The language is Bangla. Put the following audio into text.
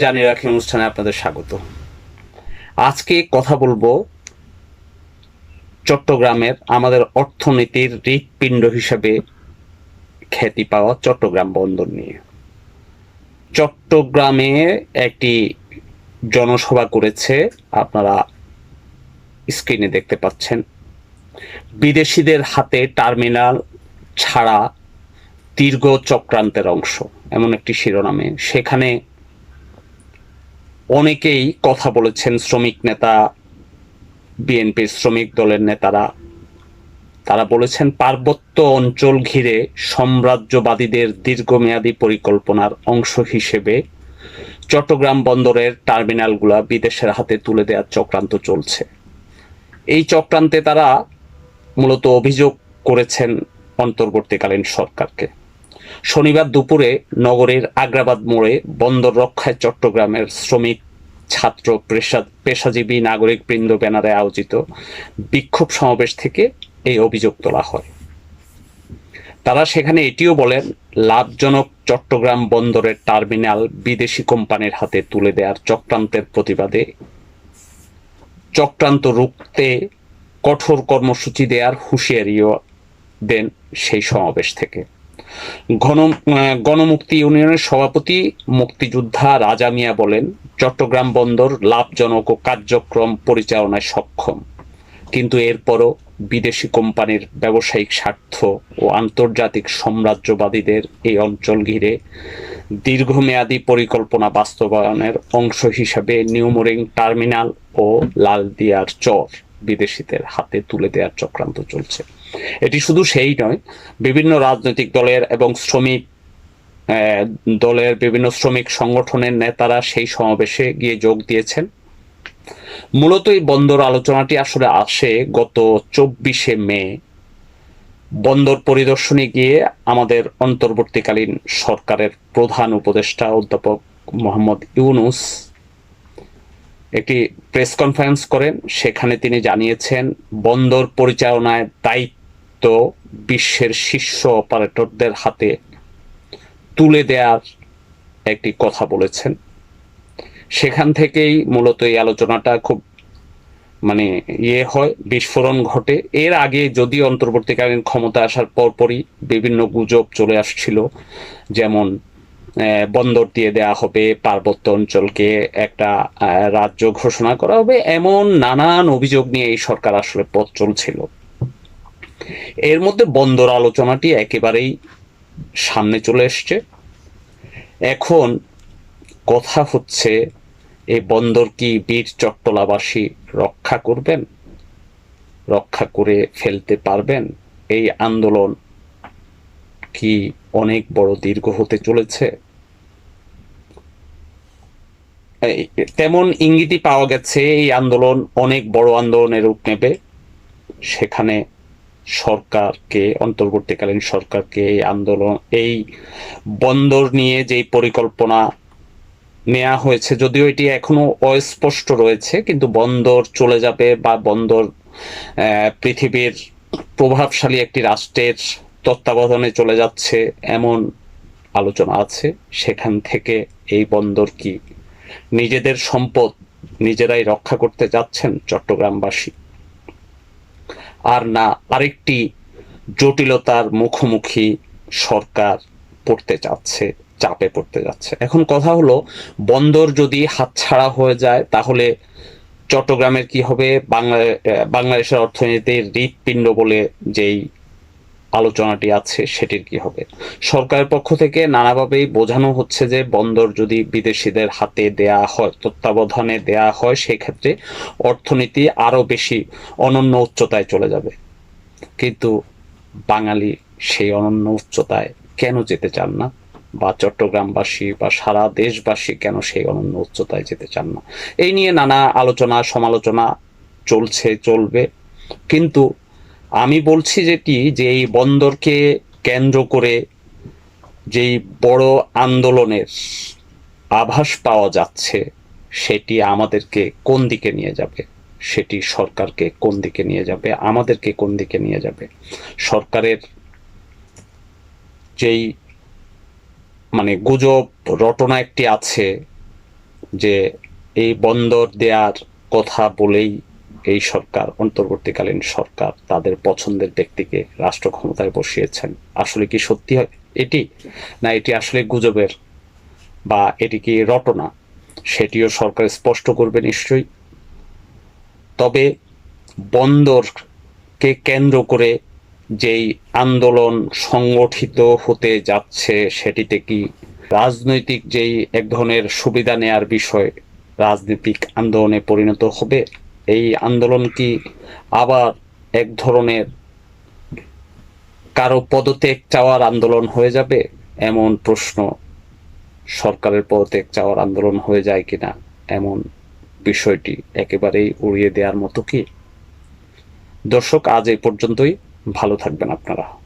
জানিয়ে রাখি অনুষ্ঠানে আপনাদের স্বাগত। আজকে কথা বলব চট্টগ্রামের আমাদের অর্থনীতির হৃৎপিণ্ড হিসেবে খ্যাতি পাওয়া চট্টগ্রাম বন্দর নিয়ে। চট্টগ্রামে একটি জনসভা করেছে, আপনারা স্ক্রিনে দেখতে পাচ্ছেন। বিদেশিদের হাতে টার্মিনাল ছাড়া দীর্ঘ চক্রান্তের অংশ, এমন একটি শিরোনামে। সেখানে অনেকেই কথা বলেছেন শ্রমিক নেতা বিএনপির শ্রমিক দলের নেতারা। তারা বলেছেন, পার্বত্য অঞ্চল ঘিরে সাম্রাজ্যবাদীদের দীর্ঘমেয়াদী পরিকল্পনার অংশ হিসেবে চট্টগ্রাম বন্দরের টার্মিনালগুলা বিদেশের হাতে তুলে দেওয়ার চক্রান্ত চলছে। এই চক্রান্তে তারা মূলত অভিযোগ করেছেন অন্তর্বর্তীকালীন সরকারকে। শনিবার দুপুরে নগরীর আগ্রাবাদ মোড়ে বন্দর রক্ষায় চট্টগ্রামের শ্রমিক, ছাত্র পেশা পেশাজীবী নাগরিক বৃন্দ ব্যানারে আয়োজিত বিক্ষোভ সমাবেশ থেকে এই অভিযোগ তোলা হয়। তারা সেখানে এটিও বলেন, লাভজনক চট্টগ্রাম বন্দরের টার্মিনাল বিদেশি কোম্পানির হাতে তুলে দেওয়ার চক্রান্তের প্রতিবাদে চক্রান্ত রুখতে কঠোর কর্মসূচি দেওয়ার হুঁশিয়ারিও দেন সেই সমাবেশ থেকে। আহ, গণমুক্তি ইউনিয়নের সভাপতি মুক্তিযোদ্ধা রাজা মিয়া বলেন চট্টগ্রাম বন্দর লাভজনক ও কার্যক্রম পরিচালনায় সক্ষম। কিন্তু এরপরও বিদেশি কোম্পানির ব্যবসায়িক স্বার্থ ও আন্তর্জাতিক সাম্রাজ্যবাদীদের এই অঞ্চল ঘিরে দীর্ঘমেয়াদী পরিকল্পনা বাস্তবায়নের অংশ হিসাবে নিউমোরিং টার্মিনাল ও লালদিয়ার চর। বিদেশিদের হাতে তুলে দেওয়ার চক্রান্ত চলছে। এটি শুধু সেই নয়, বিভিন্ন রাজনৈতিক দলের এবং শ্রমিক দলের বিভিন্ন শ্রমিক সংগঠনের নেতারা সেই সমাবেশে গিয়ে যোগ দিয়েছেন। মূলত এই বন্দর আলোচনাটি আসলে আসে গত চব্বিশে মে। বন্দর পরিদর্শনে গিয়ে আমাদের অন্তর্বর্তীকালীন সরকারের প্রধান উপদেষ্টা অধ্যাপক মোহাম্মদ ইউনুস একটি প্রেস কনফারেন্স করেন। সেখানে তিনি জানিয়েছেন, বন্দর পরিচালনায় দায়িত্ব বিশ্বের শীর্ষ অপারেটরদের হাতে তুলে দেওয়ার একটি কথা বলেছেন। সেখান থেকেই মূলত এই আলোচনাটা খুব মানে ইয়ে হয়, বিস্ফোরণ ঘটে। এর আগে যদি অন্তর্বর্তীকালীন ক্ষমতা আসার পরপরই বিভিন্ন গুজব চলে আসছিল, যেমন বন্দর দিয়ে দেয়া হবে পার্বত্য অঞ্চলকে একটা রাজ্য ঘোষণা করা হবে এমন নানান অভিযোগ নিয়ে এই সরকার আসলে পথ চলছিল। এর মধ্যে বন্দর আলোচনাটি একেবারেই সামনে চলে এসছে। এখন কথা হচ্ছে, এই বন্দর কি বীর চট্টলাবাসী রক্ষা করবেন? রক্ষা করে ফেলতে পারবেন? এই আন্দোলন কি অনেক বড় দীর্ঘ হতে চলেছে? তেমন ইঙ্গিতই পাওয়া গেছে এই আন্দোলন, অনেক বড় আন্দোলনের রূপ নেবে। সেখানে সরকারকে, অন্তর্বর্তীকালীন সরকারকে এই আন্দোলন, এই বন্দর নিয়ে যেই পরিকল্পনা নেওয়া হয়েছে, যদিও এটি এখনও অস্পষ্ট রয়েছে, কিন্তু বন্দর চলে যাবে বা বন্দর পৃথিবীর প্রভাবশালী একটি রাষ্ট্রের তত্ত্বাবধানে চলে যাচ্ছে এমন আলোচনা আছে? সেখান থেকে এই বন্দর কি নিজেদের সম্পদ নিজেরাই রক্ষা করতে যাচ্ছেন চট্টগ্রামবাসী? আর না, আরেকটি জটিলতার মুখোমুখি সরকার পড়তে চাচ্ছে চাপে পড়তে যাচ্ছে। এখন কথা হলো, বন্দর যদি হাতছাড়া হয়ে যায়, তাহলে চট্টগ্রামের কি হবে? বাংলা বাংলাদেশের অর্থনীতির হৃৎপিণ্ড বলে যেই আলোচনাটি আছে, সেটির কি হবে? সরকারের পক্ষ থেকে নানাভাবেই বোঝানো হচ্ছে যে বন্দর যদি বিদেশিদের হাতে দেয়া হয়, তত্ত্বাবধানে দেয়া হয়, সেক্ষেত্রে অর্থনীতি আরও বেশি অনন্য উচ্চতায় চলে যাবে। কিন্তু বাঙালি সেই অনন্য উচ্চতায় কেন যেতে চান না? বা চট্টগ্রামবাসী বা সারা দেশবাসী কেন সেই অনন্য উচ্চতায় যেতে চান না? এই নিয়ে নানা আলোচনা, সমালোচনা চলছে, চলবে। কিন্তু আমি বলছি যেটি, যে এই বন্দরকে কেন্দ্র করে যেই বড় আন্দোলনের আভাস পাওয়া যাচ্ছে, সেটি আমাদেরকে কোন দিকে নিয়ে যাবে? সেটি সরকারকে কোন দিকে নিয়ে যাবে? আমাদেরকে কোন দিকে নিয়ে যাবে? সরকারের যেই মানে গুজব রটনা একটি আছে, যে এই বন্দর দেয়ার কথা বলেই এই সরকার, অন্তর্বর্তীকালীন সরকার তাদের পছন্দের ব্যক্তিকে রাষ্ট্র ক্ষমতায় বসিয়েছেন। আসলে কি সত্যি হয় এটি? না, এটি আসলে গুজবের বা এটি কি রটনা? সেটিও সরকার স্পষ্ট করবে নিশ্চয়ই। তবে বন্দরকে কেন্দ্র করে যেই আন্দোলন সংগঠিত হতে যাচ্ছে, সেটিতে কি রাজনৈতিক যেই এক ধরনের সুবিধা নেয়ার বিষয়, রাজনৈতিক আন্দোলনে পরিণত হবে? এই আন্দোলন কি আবার এক ধরনের কারও পদত্যাগ চাওয়ার আন্দোলন হয়ে যাবে? এমন প্রশ্ন সরকারের পদত্যাগ চাওয়ার আন্দোলন হয়ে যায় কিনা? এমন বিষয়টি একেবারেই উড়িয়ে দেওয়ার মতো কি? দর্শক, আজ এই পর্যন্তই। ভালো থাকবেন আপনারা।